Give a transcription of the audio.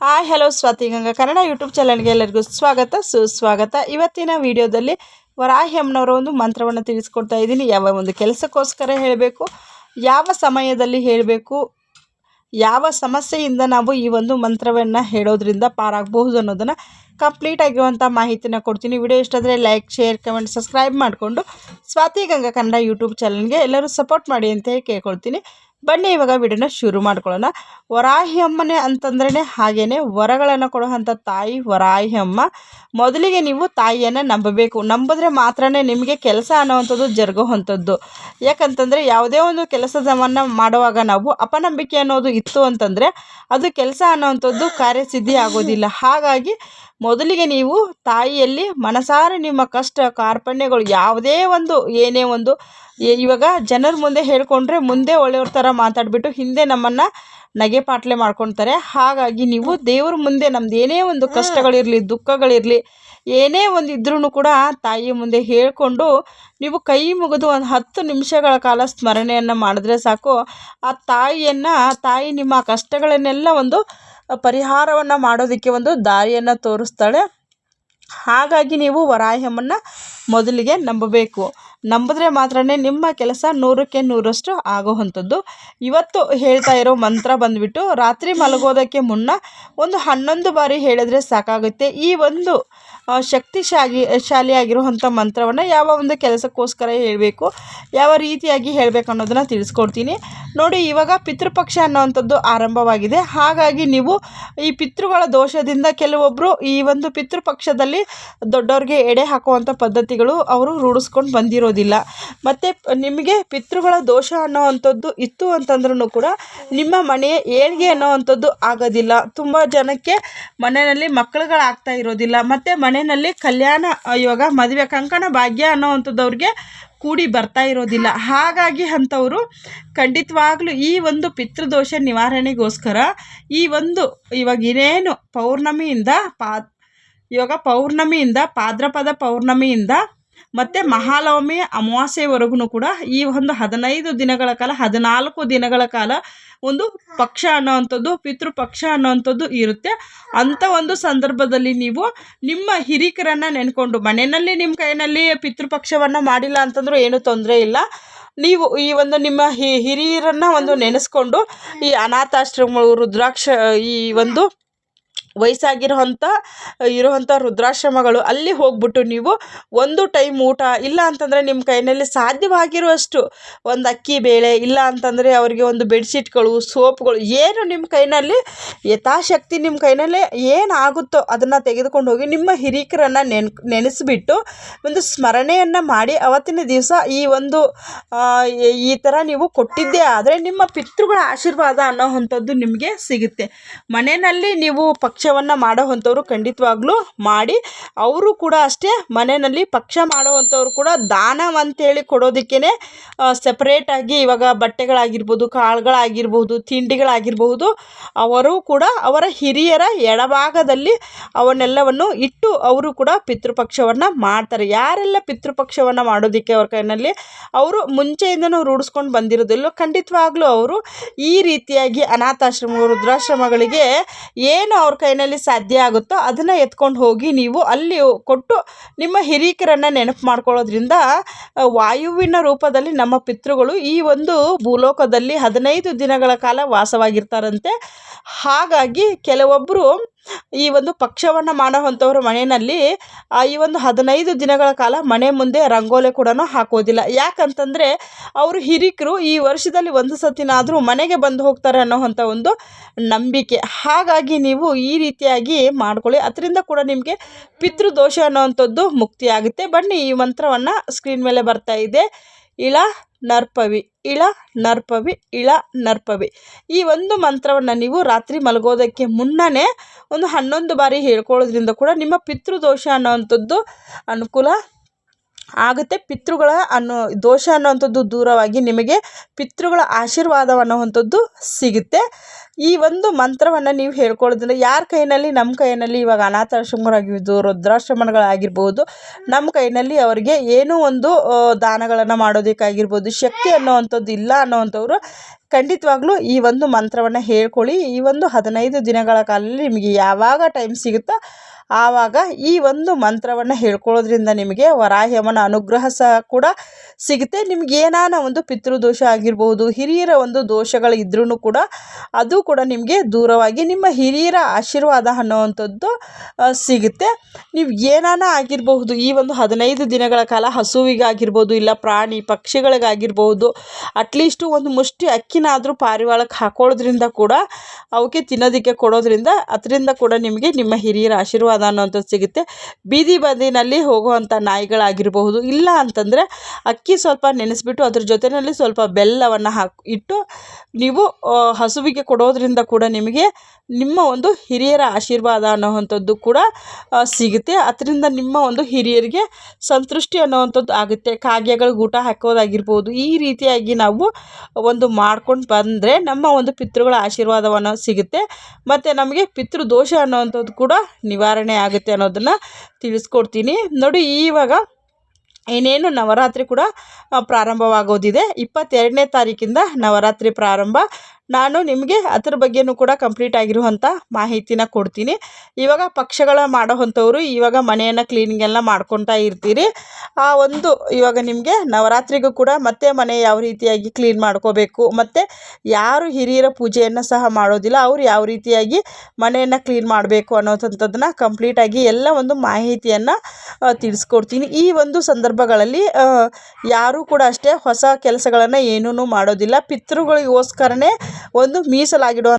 Hi, hello Swathi Ganga Kannada YouTube ಚಾನಲ್ಗೆ ಎಲ್ಲರಿಗೂ ಸ್ವಾಗತ, ಸುಸ್ವಾಗತ. ಇವತ್ತಿನ ವಿಡಿಯೋದಲ್ಲಿ ವರಾಹಿ ಒಂದು ಮಂತ್ರವನ್ನು ತಿಳಿಸ್ಕೊಡ್ತಾ ಇದ್ದೀನಿ. ಯಾವ ಒಂದು ಕೆಲಸಕ್ಕೋಸ್ಕರ ಹೇಳಬೇಕು, ಯಾವ ಸಮಯದಲ್ಲಿ ಹೇಳಬೇಕು, ಯಾವ ಸಮಸ್ಯೆಯಿಂದ ನಾವು ಈ ಒಂದು ಮಂತ್ರವನ್ನು ಹೇಳೋದ್ರಿಂದ ಪಾರಾಗಬಹುದು ಅನ್ನೋದನ್ನು ಕಂಪ್ಲೀಟ್ ಆಗಿರುವಂಥ ಮಾಹಿತಿನ ಕೊಡ್ತೀನಿ. ವಿಡಿಯೋ ಇಷ್ಟ ಆದರೆ ಲೈಕ್, ಶೇರ್, ಕಮೆಂಟ್, ಸಬ್ಸ್ಕ್ರೈಬ್ ಮಾಡಿಕೊಂಡು ಸ್ವಾತಿ ಗಂಗಾ ಕನ್ನಡ ಯೂಟ್ಯೂಬ್ ಚಾನಲ್ಗೆ ಎಲ್ಲರೂ ಸಪೋರ್ಟ್ ಮಾಡಿ ಅಂತ ಹೇಳಿ ಕೇಳ್ಕೊಳ್ತೀನಿ. ಬನ್ನಿ, ಇವಾಗ ವಿಡಿಯೋನ ಶುರು ಮಾಡ್ಕೊಳ್ಳೋಣ. ವರಾಹಿ ಅಮ್ಮನೇ ಅಂತಂದ್ರೇ ಹಾಗೇ ವರಗಳನ್ನು ಕೊಡುವಂಥ ತಾಯಿ ವರಾಹಿ ಅಮ್ಮ. ಮೊದಲಿಗೆ ನೀವು ತಾಯಿಯನ್ನು ನಂಬಬೇಕು. ನಂಬಿದ್ರೆ ಮಾತ್ರ ನಿಮಗೆ ಕೆಲಸ ಅನ್ನೋವಂಥದ್ದು ಜರುಗುವಂಥದ್ದು ಯಾಕಂತಂದರೆ ಯಾವುದೇ ಒಂದು ಕೆಲಸವನ್ನು ಮಾಡುವಾಗ ನಾವು ಅಪನಂಬಿಕೆ ಅನ್ನೋದು ಇತ್ತು ಅಂತಂದರೆ ಅದು ಕೆಲಸ ಅನ್ನೋವಂಥದ್ದು ಕಾರ್ಯಸಿದ್ಧಿ ಆಗೋದಿಲ್ಲ. ಹಾಗಾಗಿ ಮೊದಲಿಗೆ ನೀವು ತಾಯಿಯಲ್ಲಿ ಮನಸಾರೆ ನಿಮ್ಮ ಕಷ್ಟ ಕಾರ್ಪಣ್ಯಗಳು ಯಾವುದೇ ಒಂದು ಏನೇ ಒಂದು ಇವಾಗ ಜನರ ಮುಂದೆ ಹೇಳ್ಕೊಂಡ್ರೆ ಮುಂದೆ ಒಳ್ಳೆಯವ್ರ ಥರ ಮಾತಾಡಿಬಿಟ್ಟು ಹಿಂದೆ ನಮ್ಮನ್ನು ನಗೆ ಪಾಟ್ಲೆ ಮಾಡ್ಕೊಳ್ತಾರೆ ಹಾಗಾಗಿ ನೀವು ದೇವ್ರ ಮುಂದೆ ನಮ್ದು ಏನೇ ಒಂದು ಕಷ್ಟಗಳಿರಲಿ ದುಃಖಗಳಿರಲಿ ಏನೇ ಒಂದು ಇದ್ರೂ ಕೂಡ ತಾಯಿ ಮುಂದೆ ಹೇಳಿಕೊಂಡು ನೀವು ಕೈ ಮುಗಿದು ಒಂದು ಹತ್ತು ನಿಮಿಷಗಳ ಕಾಲ ಸ್ಮರಣೆಯನ್ನು ಮಾಡಿದ್ರೆ ಸಾಕು. ಆ ತಾಯಿಯನ್ನು ತಾಯಿ ನಿಮ್ಮ ಕಷ್ಟಗಳನ್ನೆಲ್ಲ ಒಂದು ಪರಿಹಾರವನ್ನು ಮಾಡೋದಕ್ಕೆ ಒಂದು ದಾರಿಯನ್ನು ತೋರಿಸ್ತಾಳೆ. ಹಾಗಾಗಿ ನೀವು ವರಾಹ್ಯಮ್ಮನ್ನು ಮೊದಲಿಗೆ ನಂಬಬೇಕು. ನಂಬಿದ್ರೆ ಮಾತ್ರ ನಿಮ್ಮ ಕೆಲಸ ನೂರಕ್ಕೆ ನೂರಷ್ಟು ಆಗೋವಂಥದ್ದು. ಇವತ್ತು ಹೇಳ್ತಾ ಇರೋ ಮಂತ್ರ ಬಂದುಬಿಟ್ಟು, ರಾತ್ರಿ ಮಲಗೋದಕ್ಕೆ ಮುನ್ನ ಒಂದು ಹನ್ನೊಂದು ಬಾರಿ ಹೇಳಿದ್ರೆ ಸಾಕಾಗುತ್ತೆ. ಈ ಒಂದು ಶಕ್ತಿಶಾಲಿ, ಶಾಲಿಯಾಗಿರುವಂಥ ಮಂತ್ರವನ್ನು ಯಾವ ಒಂದು ಕೆಲಸಕ್ಕೋಸ್ಕರ ಹೇಳಬೇಕು, ಯಾವ ರೀತಿಯಾಗಿ ಹೇಳಬೇಕು ಅನ್ನೋದನ್ನು ತಿಳಿಸ್ಕೊಡ್ತೀನಿ. ನೋಡಿ, ಇವಾಗ ಪಿತೃಪಕ್ಷ ಅನ್ನೋವಂಥದ್ದು ಆರಂಭವಾಗಿದೆ. ಹಾಗಾಗಿ ನೀವು ಈ ಪಿತೃಗಳ ದೋಷದಿಂದ ಕೆಲವೊಬ್ಬರು ಈ ಒಂದು ಪಿತೃಪಕ್ಷದಲ್ಲಿ ದೊಡ್ಡವ್ರಿಗೆ ಎಡೆ ಹಾಕುವಂಥ ಪದ್ಧತಿಗಳು ಅವರು ರೂಢಿಸ್ಕೊಂಡು ಬಂದಿರೋದಿಲ್ಲ ಮತ್ತು ನಿಮಗೆ ಪಿತೃಗಳ ದೋಷ ಅನ್ನೋವಂಥದ್ದು ಇತ್ತು ಅಂತಂದ್ರೂ ಕೂಡ ನಿಮ್ಮ ಮನೆಯ ಏಳಿಗೆ ಅನ್ನೋವಂಥದ್ದು ಆಗೋದಿಲ್ಲ. ತುಂಬ ಜನಕ್ಕೆ ಮನೆಯಲ್ಲಿ ಮಕ್ಕಳುಗಳಾಗ್ತಾ ಇರೋದಿಲ್ಲ. ಮತ್ತು ಮನೆಯಲ್ಲಿ ಕಲ್ಯಾಣ ಇವಾಗ ಮದುವೆ, ಕಂಕಣ ಭಾಗ್ಯ ಅನ್ನೋವಂಥದ್ದು ಕೂಡಿ ಬರ್ತಾ ಇರೋದಿಲ್ಲ. ಹಾಗಾಗಿ ಅಂಥವರು ಖಂಡಿತವಾಗ್ಲೂ ಈ ಒಂದು ಪಿತೃದೋಷ ನಿವಾರಣೆಗೋಸ್ಕರ ಈ ಒಂದು ಇವಾಗ ಇನ್ನೇನು ಪೌರ್ಣಮಿಯಿಂದ ಪಾ ಇವಾಗ ಪೌರ್ಣಮಿಯಿಂದ ಪಾದ್ರಪದ ಪೌರ್ಣಮಿಯಿಂದ ಮತ್ತು ಮಹಾಲವಮಿ ಅಮಾವಾಸ್ಯೆವರೆಗೂ ಕೂಡ ಈ ಒಂದು ಹದಿನೈದು ದಿನಗಳ ಕಾಲ, ಹದಿನಾಲ್ಕು ದಿನಗಳ ಕಾಲ ಒಂದು ಪಕ್ಷ ಅನ್ನೋವಂಥದ್ದು, ಪಿತೃಪಕ್ಷ ಅನ್ನೋವಂಥದ್ದು ಇರುತ್ತೆ. ಅಂಥ ಒಂದು ಸಂದರ್ಭದಲ್ಲಿ ನೀವು ನಿಮ್ಮ ಹಿರಿಕರನ್ನು ನೆನ್ಕೊಂಡು, ಮನೆಯಲ್ಲಿ ನಿಮ್ಮ ಕೈಯಲ್ಲಿ ಪಿತೃಪಕ್ಷವನ್ನು ಮಾಡಿಲ್ಲ ಅಂತಂದರೂ ಏನೂ ತೊಂದರೆ ಇಲ್ಲ. ನೀವು ಈ ಒಂದು ನಿಮ್ಮ ಹಿರಿಯರನ್ನು ಒಂದು ನೆನೆಸ್ಕೊಂಡು ಈ ಅನಾಥಾಶ್ರಮಗಳು, ರುದ್ರಾಕ್ಷ, ಈ ಒಂದು ವಯಸ್ಸಾಗಿರೋವಂಥ ಇರುವಂಥ ವೃದ್ಧಾಶ್ರಮಗಳು ಅಲ್ಲಿ ಹೋಗ್ಬಿಟ್ಟು ನೀವು ಒಂದು ಟೈಮ್ ಊಟ, ಇಲ್ಲ ಅಂತಂದರೆ ನಿಮ್ಮ ಕೈನಲ್ಲಿ ಸಾಧ್ಯವಾಗಿರುವಷ್ಟು ಒಂದು ಅಕ್ಕಿ ಬೇಳೆ, ಇಲ್ಲ ಅಂತಂದರೆ ಅವರಿಗೆ ಒಂದು ಬೆಡ್ಶೀಟ್ಗಳು ಸೋಪ್ಗಳು ಏನು ನಿಮ್ಮ ಕೈನಲ್ಲಿ ಯಥಾಶಕ್ತಿ ನಿಮ್ಮ ಕೈನಲ್ಲಿ ಏನಾಗುತ್ತೋ ಅದನ್ನು ತೆಗೆದುಕೊಂಡು ಹೋಗಿ ನಿಮ್ಮ ಹಿರಿಕರನ್ನು ನೆನ್, ನೆನೆಸಿಬಿಟ್ಟು ಒಂದು ಸ್ಮರಣೆಯನ್ನು ಮಾಡಿ ಅವತ್ತಿನ ದಿವಸ ಈ ಒಂದು ಈ ಥರ ನೀವು ಕೊಟ್ಟಿದ್ದೇ ಆದರೆ ನಿಮ್ಮ ಪಿತೃಗಳ ಆಶೀರ್ವಾದ ಅನ್ನೋವಂಥದ್ದು ನಿಮಗೆ ಸಿಗುತ್ತೆ. ಮನೆಯಲ್ಲಿ ನೀವು ಪಕ್ಷ ಪಕ್ಷವನ್ನು ಮಾಡೋವಂಥವ್ರು ಖಂಡಿತವಾಗ್ಲೂ ಮಾಡಿ. ಅವರು ಕೂಡ ಅಷ್ಟೇ ಮನೆಯಲ್ಲಿ ಪಕ್ಷ ಮಾಡೋವಂಥವ್ರು ಕೂಡ ದಾನ ಅಂತೇಳಿ ಕೊಡೋದಕ್ಕೇ ಸಪ್ರೇಟಾಗಿ ಇವಾಗ ಬಟ್ಟೆಗಳಾಗಿರ್ಬೋದು, ಕಾಳುಗಳಾಗಿರ್ಬೋದು ತಿಂಡಿಗಳಾಗಿರಬಹುದು ಅವರು ಕೂಡ ಅವರ ಹಿರಿಯರ ಎಡಭಾಗದಲ್ಲಿ ಅವನ್ನೆಲ್ಲವನ್ನು ಇಟ್ಟು ಅವರು ಕೂಡ ಪಿತೃಪಕ್ಷವನ್ನು ಮಾಡ್ತಾರೆ. ಯಾರೆಲ್ಲ ಪಿತೃಪಕ್ಷವನ್ನು ಮಾಡೋದಕ್ಕೆ ಅವ್ರ ಕೈನಲ್ಲಿ, ಅವರು ಮುಂಚೆಯಿಂದನೂ ರೂಢಿಸ್ಕೊಂಡು ಬಂದಿರೋದಿಲ್ಲ, ಖಂಡಿತವಾಗ್ಲೂ ಅವರು ಈ ರೀತಿಯಾಗಿ ಅನಾಥಾಶ್ರಮ, ವೃದ್ಧಾಶ್ರಮಗಳಿಗೆ ಏನು ಅವ್ರ ಕೈನಲ್ಲಿ ಸಾಧ್ಯ ಆಗುತ್ತೋ ಅದನ್ನು ಎತ್ಕೊಂಡು ಹೋಗಿ ನೀವು ಅಲ್ಲಿ ಕೊಟ್ಟು ನಿಮ್ಮ ಹಿರಿಯಕರನ್ನು ನೆನಪು ಮಾಡ್ಕೊಳ್ಳೋದ್ರಿಂದ ವಾಯುವಿನ ರೂಪದಲ್ಲಿ ನಮ್ಮ ಪಿತೃಗಳು ಈ ಒಂದು ಭೂಲೋಕದಲ್ಲಿ ಹದಿನೈದು ದಿನಗಳ ಕಾಲ ವಾಸವಾಗಿರ್ತಾರಂತೆ. ಹಾಗಾಗಿ ಕೆಲವೊಬ್ಬರು ಈ ಒಂದು ಪಕ್ಷವನ್ನು ಮಾಡುವಂಥವ್ರ ಮನೆಯಲ್ಲಿ ಈ ಒಂದು ಹದಿನೈದು ದಿನಗಳ ಕಾಲ ಮನೆ ಮುಂದೆ ರಂಗೋಲೆ ಕೂಡ ಹಾಕೋದಿಲ್ಲ. ಯಾಕಂತಂದರೆ, ಅವರು ಹಿರಿಕರು ಈ ವರ್ಷದಲ್ಲಿ ಒಂದು ಸತಿನಾದರೂ ಮನೆಗೆ ಬಂದು ಹೋಗ್ತಾರೆ ಅನ್ನೋವಂಥ ಒಂದು ನಂಬಿಕೆ. ಹಾಗಾಗಿ ನೀವು ಈ ರೀತಿಯಾಗಿ ಮಾಡ್ಕೊಳ್ಳಿ. ಅದರಿಂದ ಕೂಡ ನಿಮಗೆ ಪಿತೃದೋಷ ಅನ್ನೋವಂಥದ್ದು ಮುಕ್ತಿಯಾಗುತ್ತೆ. ಬನ್ನಿ, ಈ ಮಂತ್ರವನ್ನು ಸ್ಕ್ರೀನ್ ಮೇಲೆ ಬರ್ತಾ ಇದೆ. ಇಳ ನರ್ಪವಿ. ಇಳ ನರ್ಪವಿ ಇಳ ನರ್ಪವಿ. ಈ ಒಂದು ಮಂತ್ರವನ್ನು ನೀವು ರಾತ್ರಿ ಮಲಗೋದಕ್ಕೆ ಮುನ್ನನೇ ಒಂದು ಹನ್ನೊಂದು ಬಾರಿ ಹೇಳ್ಕೊಳ್ಳೋದ್ರಿಂದ ಕೂಡ ನಿಮ್ಮ ಪಿತೃದೋಷ ಅನ್ನೋವಂಥದ್ದು ಅನುಕೂಲ ಆಗುತ್ತೆ. ಪಿತೃಗಳ ಅನ್ನೋ ದೋಷ ಅನ್ನೋವಂಥದ್ದು ದೂರವಾಗಿ ನಿಮಗೆ ಪಿತೃಗಳ ಆಶೀರ್ವಾದ ಅನ್ನೋವಂಥದ್ದು ಸಿಗುತ್ತೆ. ಈ ಒಂದು ಮಂತ್ರವನ್ನು ನೀವು ಹೇಳ್ಕೊಳ್ಳೋದ್ರಿಂದ ಯಾರ ಕೈಯಲ್ಲಿ ನಮ್ಮ ಕೈಯಲ್ಲಿ ಇವಾಗ ಅನಾಥಾಶ್ರಮಗಳಾಗಿರ್ಬೋದು ವೃದ್ಧಾಶ್ರಮಗಳಾಗಿರ್ಬೋದು ನಮ್ಮ ಕೈಯಲ್ಲಿ ಅವರಿಗೆ ಏನೂ ಒಂದು ದಾನಗಳನ್ನು ಮಾಡೋದಕ್ಕಾಗಿರ್ಬೋದು, ಶಕ್ತಿ ಅನ್ನೋವಂಥದ್ದು ಇಲ್ಲ ಅನ್ನೋವಂಥವ್ರು ಖಂಡಿತವಾಗ್ಲೂ ಈ ಒಂದು ಮಂತ್ರವನ್ನು ಹೇಳ್ಕೊಳ್ಳಿ. ಈ ಒಂದು ಹದಿನೈದು ದಿನಗಳ ಕಾಲದಲ್ಲಿ ನಿಮಗೆ ಯಾವಾಗ ಟೈಮ್ ಸಿಗುತ್ತೋ ಆವಾಗ ಈ ಒಂದು ಮಂತ್ರವನ್ನು ಹೇಳ್ಕೊಳ್ಳೋದ್ರಿಂದ ನಿಮಗೆ ವರಾಹ್ಯಮನ ಅನುಗ್ರಹ ಸಹ ಕೂಡ ಸಿಗುತ್ತೆ. ನಿಮ್ಗೆ ಏನಾನ ಒಂದು ಪಿತೃದೋಷ ಆಗಿರ್ಬೋದು, ಹಿರಿಯರ ಒಂದು ದೋಷಗಳು ಇದ್ರೂ ಕೂಡ ಅದು ಕೂಡ ನಿಮಗೆ ದೂರವಾಗಿ ನಿಮ್ಮ ಹಿರಿಯರ ಆಶೀರ್ವಾದ ಅನ್ನೋವಂಥದ್ದು ಸಿಗುತ್ತೆ. ನೀವು ಏನಾನ ಆಗಿರಬಹುದು, ಈ ಒಂದು ಹದಿನೈದು ದಿನಗಳ ಕಾಲ ಹಸುವಿಗಾಗಿರ್ಬೋದು, ಇಲ್ಲ ಪ್ರಾಣಿ ಪಕ್ಷಿಗಳಿಗಾಗಿರ್ಬೋದು, ಅಟ್ಲೀಸ್ಟು ಒಂದು ಮುಷ್ಟಿ ಅಕ್ಕಿನಾದರೂ ಪಾರಿವಾಳಕ್ಕೆ ಹಾಕೊಳ್ಳೋದ್ರಿಂದ ಕೂಡ ಅವಕ್ಕೆ ತಿನ್ನೋದಕ್ಕೆ ಕೊಡೋದ್ರಿಂದ ಅದರಿಂದ ಕೂಡ ನಿಮಗೆ ನಿಮ್ಮ ಹಿರಿಯರ ಆಶೀರ್ವಾದ ಅನ್ನೋವಂಥದ್ದು ಸಿಗುತ್ತೆ. ಬೀದಿ ಬದಿನಲ್ಲಿ ಹೋಗುವಂಥ ನಾಯಿಗಳಾಗಿರಬಹುದು, ಇಲ್ಲ ಅಂತಂದರೆ ಅಕ್ಕಿ ಸ್ವಲ್ಪ ನೆನೆಸ್ಬಿಟ್ಟು ಅದ್ರ ಜೊತೆಯಲ್ಲಿ ಸ್ವಲ್ಪ ಬೆಲ್ಲವನ್ನು ಹಾಕಿ, ಇಟ್ಟು ನೀವು ಹಸುವಿಗೆ ಕೊಡೋದ್ರಿಂದ ಕೂಡ ನಿಮಗೆ ನಿಮ್ಮ ಒಂದು ಹಿರಿಯರ ಆಶೀರ್ವಾದ ಅನ್ನೋವಂಥದ್ದು ಕೂಡ ಸಿಗುತ್ತೆ. ಅದರಿಂದ ನಿಮ್ಮ ಒಂದು ಹಿರಿಯರಿಗೆ ಸಂತೃಷ್ಟಿ ಅನ್ನೋವಂಥದ್ದು ಆಗುತ್ತೆ. ಕಾಗೆಗಳಿಗೆ ಊಟ ಹಾಕೋದಾಗಿರ್ಬೋದು ಈ ರೀತಿಯಾಗಿ ನಾವು ಒಂದು ಮಾಡ್ಕೊಂಡು ಬಂದರೆ ನಮ್ಮ ಒಂದು ಪಿತೃಗಳ ಆಶೀರ್ವಾದವನ್ನು ಸಿಗುತ್ತೆ. ಮತ್ತು ನಮಗೆ ಪಿತೃದೋಷ ಅನ್ನೋವಂಥದ್ದು ಕೂಡ ನಿವಾರಣೆ ಆಗುತ್ತೆ ಅನ್ನೋದನ್ನು ತಿಳಿಸ್ಕೊಡ್ತೀನಿ. ನೋಡಿ, ಇವಾಗ ಇನ್ನೇನು ನವರಾತ್ರಿ ಕೂಡ ಪ್ರಾರಂಭವಾಗೋದಿದೆ. ಇಪ್ಪತ್ತೆರಡನೇ ತಾರೀಕಿಂದ ನವರಾತ್ರಿ ಪ್ರಾರಂಭ. ನಾನು ನಿಮಗೆ ಅದ್ರ ಬಗ್ಗೆನೂ ಕೂಡ ಕಂಪ್ಲೀಟ್ ಆಗಿರುವಂಥ ಮಾಹಿತಿನ ಕೊಡ್ತೀನಿ. ಇವಾಗ ಪಕ್ಷಗಳ ಮಾಡೋವಂಥವ್ರು ಇವಾಗ ಮನೆಯನ್ನು ಕ್ಲೀನಿಂಗ್ ಎಲ್ಲ ಮಾಡ್ಕೊತಾ ಇರ್ತೀರಿ. ಆ ಒಂದು ಇವಾಗ ನಿಮಗೆ ನವರಾತ್ರಿಗೂ ಕೂಡ ಮತ್ತೆ ಮನೆ ಯಾವ ರೀತಿಯಾಗಿ ಕ್ಲೀನ್ ಮಾಡ್ಕೋಬೇಕು, ಮತ್ತು ಯಾರು ಹಿರಿಯರ ಪೂಜೆಯನ್ನು ಸಹ ಮಾಡೋದಿಲ್ಲ, ಅವ್ರು ಯಾವ ರೀತಿಯಾಗಿ ಮನೆಯನ್ನು ಕ್ಲೀನ್ ಮಾಡಬೇಕು ಅನ್ನೋಂಥದ್ದನ್ನು ಕಂಪ್ಲೀಟಾಗಿ ಎಲ್ಲ ಒಂದು ಮಾಹಿತಿಯನ್ನು ತಿಳಿಸ್ಕೊಡ್ತೀನಿ. ಈ ಒಂದು ಸಂದರ್ಭಗಳಲ್ಲಿ ಯಾರೂ ಕೂಡ ಅಷ್ಟೇ ಹೊಸ ಕೆಲಸಗಳನ್ನು ಏನೂ ಮಾಡೋದಿಲ್ಲ. ಪಿತೃಗಳಿಗೋಸ್ಕರನೇ ಒಂದು ಮೀಸಲಾಗಿಡುವ